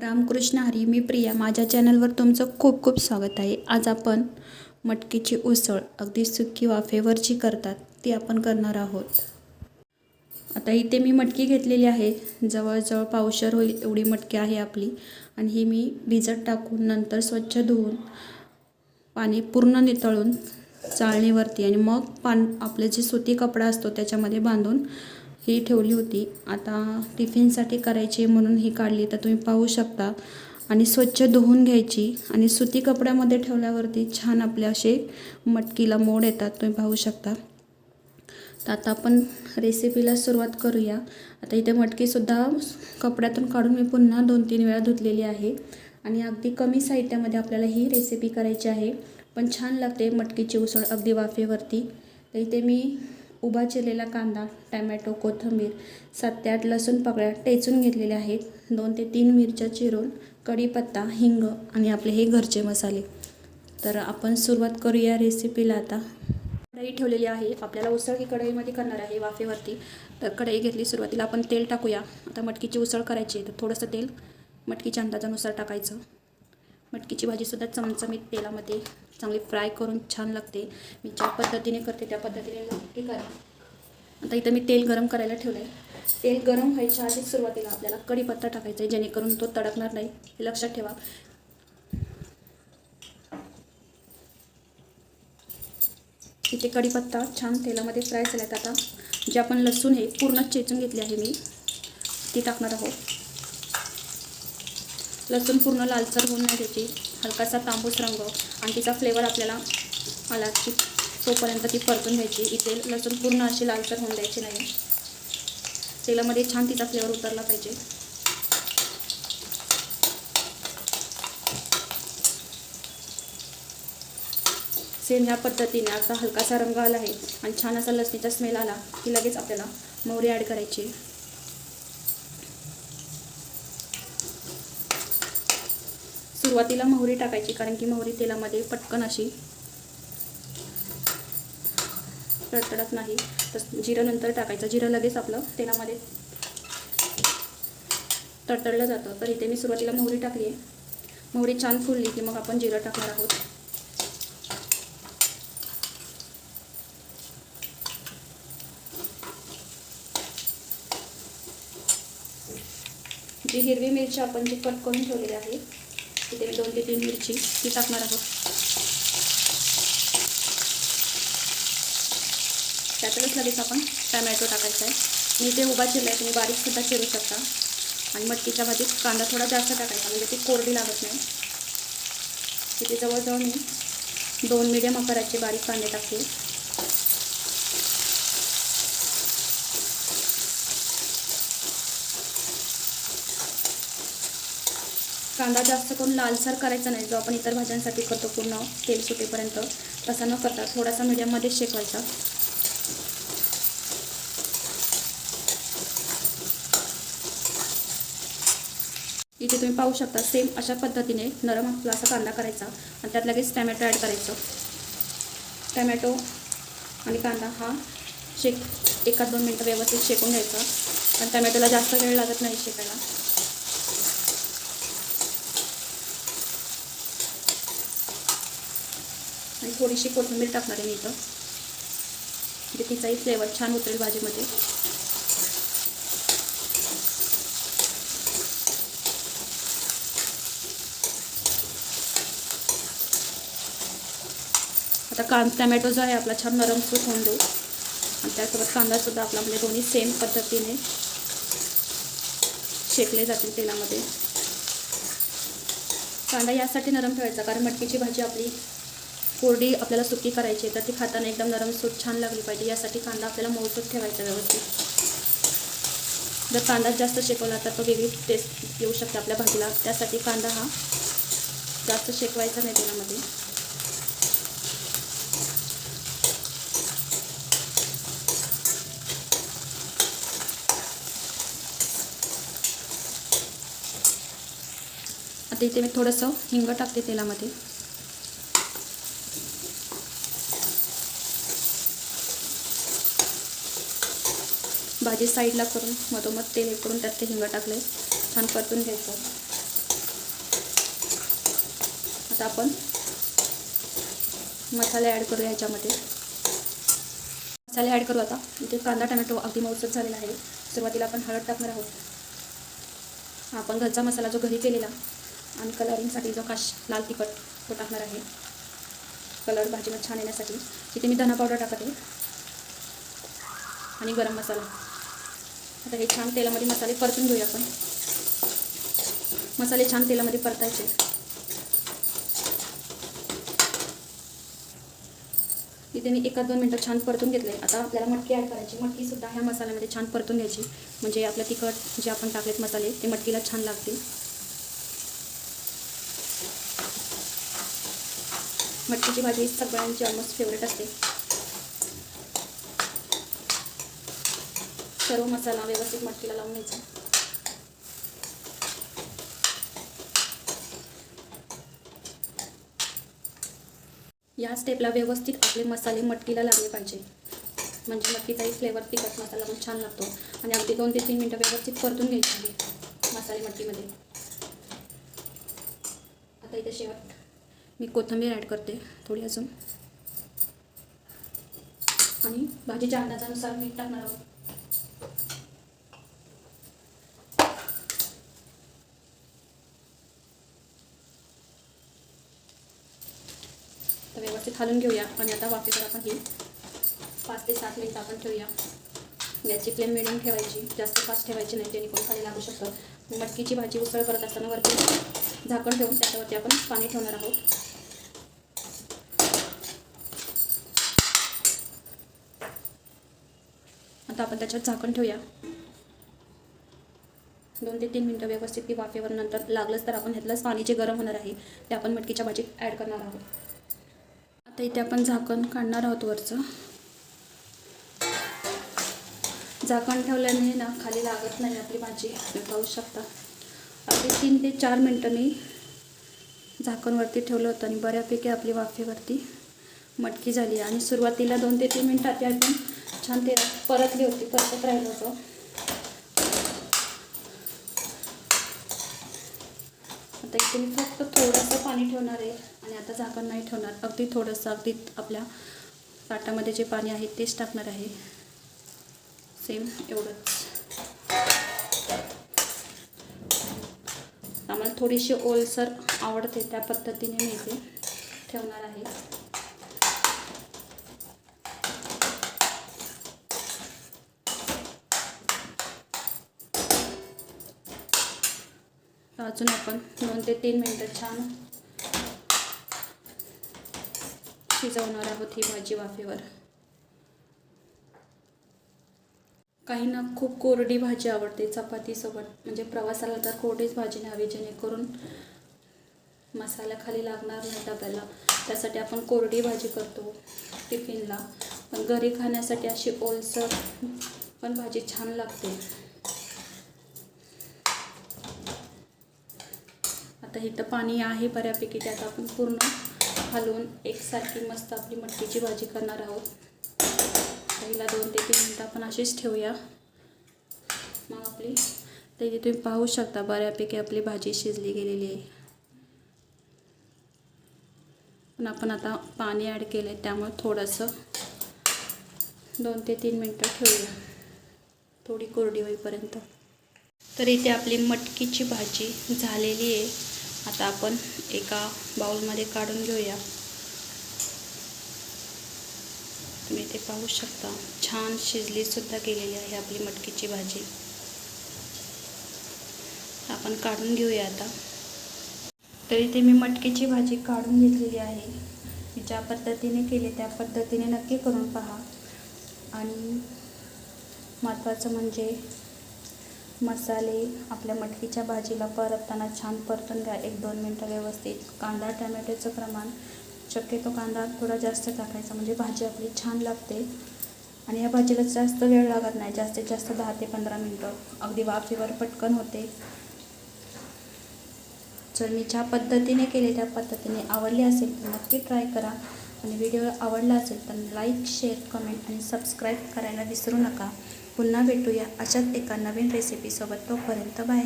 रामकृष्ण हरी मी प्रिया. माझ्या चॅनलवर तुमचं खूप खूप स्वागत आहे. आज आपण मटकीची उसळ अगदी सुकी वाफेवर जी करतात ती आपण करणार आहोत. आता इथे मी मटकी घेतलेली आहे. जवळजवळ पावशर होईल एवढी मटकी आहे आपली. आणि ही मी भिजत टाकून नंतर स्वच्छ धुवून पाणी पूर्ण नितळून चाळणीवरती आणि मग पान आपले जे सुती कपडा असतो त्याच्यामध्ये बांधून ही ठेवली होती. आता टिफिनसाठी करायची म्हणून ही काढली तर तुम्ही पाहू शकता. आणि स्वच्छ धुवून घ्यायची. आणि सुती कपड्यामध्ये ठेवल्यावरती छान आपले असे मटकीला मोड येतात. तुम्ही पाहू शकता. तर आता आपण रेसिपीला सुरुवात करूया. आता इथे मटकीसुद्धा कपड्यातून काढून मी पुन्हा दोन तीन वेळा धुतलेली आहे. आणि अगदी कमी साहित्यामध्ये आपल्याला ही रेसिपी करायची आहे. पण छान लागते मटकीची उसळ अगदी वाफेवरती. तर इथे मी उभा चिरलेला कांदा टॅमॅटो कोथिंबीर सात ते आठ लसूण पकड्या टेचून घेतलेल्या आहेत. दोन ते तीन मिरच्या चिरून कढीपत्ता हिंग आणि आपले हे घरचे मसाले. तर आपण सुरुवात करूया रेसिपीला आता. कढई ठेवलेली आहे. आपल्याला उसळ ही कढईमध्ये करणार आहे वाफेवरती. तर कढई घेतली सुरुवातीला आपण तेल टाकूया. आता मटकीची उसळ करायची आहे तर थोडंसं तेल मटकीच्या अंदाजानुसार टाकायचं. मटकीची भाजीसुद्धा चमचमीत तेलामध्ये चांगली फ्राय करून छान लागते. मी ज्या पद्धतीने करते त्या पद्धतीने नक्की करा. आता इथं मी तेल गरम करायला ठेवलं आहे तेल गरम व्हायच्या आधीच सुरुवातीला आपल्याला कढीपत्ता टाकायचा आहे जेणेकरून तो तडकणार नाही. हे लक्षात ठेवा. इथे कढीपत्ता छान तेलामध्ये फ्राय झाला आता जे आपण लसूण हे पूर्ण चेचून घेतले आहे मी ती टाकणार आहोत. लसूण पूर्ण लालसर होऊन नाही त्याची हलकासा तांबूस रंग आणि तिचा फ्लेवर आपल्याला आला की तोपर्यंत ती परतून घ्यायची. इथे लसूण पूर्ण अशी लालसर होऊन द्यायची नाही. तेलामध्ये छान तिचा फ्लेवर उतरला पाहिजे. सेम ह्या पद्धतीने असा हलकासा रंग आला आहे आणि छान असा लसणीचा स्मेल आला की लगेच आपल्याला मोहरी ॲड करायची. सुरुवातीला मोहरी टाकायची कारण की मोहरी तेलामध्ये पटकन अशी तडतडत नाही. तर जिरं नंतर टाकायचं. जिरं लगेच आपलं तेलामध्ये तडतडलं जातं. तर इथे मी सुरुवातीला मोहरी टाकली आहे. मोहरी छान फुलली की मग आपण जिरं टाकणार आहोत. जी हिरवी मिरची आपण जी कट करून ठेवलेली आहे तिथे मी दोन ते तीन मिरची ती टाकणार आहोत. त्यातच लगेच आपण टमॅटो टाकायचा आहे. मी इथे उभा चिरला आहे तुम्ही बारीकसुद्धा चिरू शकता. आणि मटकीच्या भाजीत कांदा थोडा जास्त टाकायचा म्हणजे ती कोरडी लागत नाही. इथे जवळजवळ मी दोन मिडियम आकाराचे बारीक कांदे टाकते. कांदा जास्त करून लालसर करायचा नाही जो आपण इतर भाज्यांसाठी करतो पूर्ण तेल सुटेपर्यंत. तसा न करता थोडासा मीडियममध्येच शेकवायचा. इथे तुम्ही पाहू शकता सेम अशा पद्धतीने नरम आपला असा कांदा करायचा आणि त्यात लगेच टॅमॅटो ॲड करायचं. टॅमॅटो आणि कांदा हा शेक एखाद दोन मिनटं व्यवस्थित शेकून घ्यायचा. आणि टॅमॅटोला जास्त वेळ लागत नाही शेकायला. आणि थोडीशी कोथिंबीर टाकणार आहे मी इथं. म्हणजे तिचाही फ्लेवर छान उतरेल भाजीमध्ये. आता कां टमॅटो जो आहे आपला छान नरम सूट होऊन देऊ आणि त्यासोबत कांदासुद्धा आपला म्हणजे दोन्ही सेम पद्धतीने शेकले जातील तेलामध्ये. कांदा यासाठी नरम ठेवायचा कारण मटकीची भाजी आपली कोरडी आपल्याला सुकी करायची आहे तर ती खाताना एकदम नरम सूट छान लागली पाहिजे. यासाठी कांदा आपल्याला मऊसूत ठेवायचा व्यवस्थित. जर कांदा जास्त शेकवला तर तो वेगळी टेस्ट येऊ शकते आपल्या भाजीला. त्यासाठी कांदा हा जास्त शेकवायचा नाही तेलामध्ये. आता इथे मी थोडंसं हिंग टाकते तेलामध्ये. भाजी साईडला करून मधोमध तेल हे करून त्यात ते हिंग टाकले छान परतून घ्यायचं. आता आपण मसाले ॲड करूया ह्याच्यामध्ये मसाले ॲड करू आता. इथे कांदा टमॅटो अगदी मौसत झालेला आहे. सुरुवातीला आपण हळद टाकणार आहोत. आपण घरचा मसाला जो घरी केलेला आणि कलरिंगसाठी जो काश लाल तिखट तो टाकणार आहे. कलर भाजीला छान येण्यासाठी. इथे मी धना पावडर टाकते. आणि गरम मसाला. आता हे छान तेलामध्ये मसाले परतून घेऊया आपण. मसाले छान तेलामध्ये परतायचे. इथे मी एका दोन मिनटं छान परतून घेतले. आता आपल्याला मटकी ॲड करायची. मटकीसुद्धा ह्या मसाल्यामध्ये छान परतून घ्यायची. म्हणजे आपलं तिखट जे आपण टाकलेत मसाले ते मटकीला छान लागतील. मटकीची भाजी सगळ्यांची ऑलमोस्ट फेवरेट असते. सर्व मसाला व्यवस्थित मटकीला लावून घ्यायचा. या स्टेपला व्यवस्थित आपले मसाले मटकीला लागले पाहिजे. म्हणजे मटकीचाही फ्लेवर तिखट मसाला पण छान लागतो. आणि अगदी दोन ते तीन मिनटं व्यवस्थित परतून घ्यायची आहे मसाले मटकीमध्ये. आता इथे शेवट मी कोथिंबीर ॲड करते थोडी अजून. आणि भाजीच्या अंदाजानुसार मीठ टाकणार आहोत. तर व्यवस्थित हलून घेऊया. आणि आता वाफेवर आपण ही पाच ते सात मिनिट आपण ठेवूया. गॅसची फ्लेम मिडियम ठेवायची. जास्त फास्ट ठेवायची नाही जेणेकरून खाली लागू शकतं. मटकीची भाजी उसळ करत असताना वरती झाकण ठेवून त्याच्यावरती आपण पाणी ठेवणार आहोत. आता आपण त्याच्यात झाकण ठेवूया. दोन ते तीन मिनटं व्यवस्थित ती वाफेवर नंतर लागलंच तर आपण ह्यातलंच पाणी जे गरम होणार आहे. ते आपण मटकीच्या भाजीत ॲड करणार आहोत. आता इथे आपण झाकण काढणार आहोत वरचं. झाकण ठेवल्याने ना खाली लागत नाही आपली भाजी तुम्ही पाहू शकता. अगदी तीन ते चार मिनटं मी झाकणवरती ठेवलं होतं आणि बऱ्यापैकी आपली वाफेवरती मटकी झाली. आणि सुरुवातीला दोन ते तीन मिनटात आपण छान ते परतली होती परतत राहिलं होतं. आता इथे मी फक्त थोडंसं पाणी ठेवणार आहे आणि आता झाकण नाही ठेवणार. अगदी थोडंसं अगदी आपल्या ताटामध्ये जे पाणी आहे तेच टाकणार आहे. सेम एवढंच. आम्हाला थोडीशी ओलसर आवडते त्या पद्धतीने मी इथे ठेवणार आहे. अजून आपण दोन ते तीन मिनटं छान शिजवणार आहोत ही भाजी वाफेवर. काहींना खूप कोरडी भाजी आवडते चपातीसोबत. म्हणजे प्रवासाला तर कोरडीच भाजी न्यावी जेणेकरून मसाला खाली लागणार नाही डब्याला. त्यासाठी आपण कोरडी भाजी करतो टिफिनला. पण घरी खाण्यासाठी अशी ओलसर पण भाजी छान लागते. आता इथं पाणी आहे बऱ्यापैकी त्यात आपण पूर्ण हलवून एकसारखी मस्त आपली मटकीची भाजी करणार आहोत. पहिला दोन ते तीन मिनटं आपण अशीच ठेवूया. मग आपली तर इथे तुम्ही पाहू शकता बऱ्यापैकी आपली भाजी शिजली गेलेली आहे. पण आपण आता पाणी ॲड केलं आहे त्यामुळे थोडंसं दोन ते तीन मिनटं ठेवूया. थोडी कोरडी होईपर्यंत. तर इथे आपली मटकीची भाजी झालेली आहे. आता आपण एका बाउलमध्ये काढून घेऊया. तुम्ही ते पाहू शकता. छान शिजलीसुद्धा गेलेली आहे आपली मटकीची भाजी. आपण काढून घेऊया आता. तर इथे मी मटकीची भाजी काढून घेतलेली आहे. मी ज्या पद्धतीने केली त्या पद्धतीने नक्की करून पहा. आणि महत्त्वाचं म्हणजे मसाले आपल्या मटकीच्या भाजीला परतताना छान परतून घ्या. एक दोन मिनटं व्यवस्थित. कांदा टॅमॅटोचं प्रमाण शक्यतो कांदा थोडा जास्त टाकायचा. म्हणजे भाजी आपली छान लागते. आणि या भाजीला जास्त वेळ लागत नाही. जास्तीत जास्त दहा ते पंधरा मिनटं. अगदी वाफेवर पटकन होते. जर मी ज्या पद्धतीने केले त्या पद्धतीने आवडली असेल तर नक्की ट्राय करा. आणि व्हिडिओ आवडला असेल तर लाईक शेअर कमेंट आणि सबस्क्राईब करायला विसरू नका. पुन्हा भेटूया अशाच एका नवीन रेसिपीसोबत तोपर्यंत बाय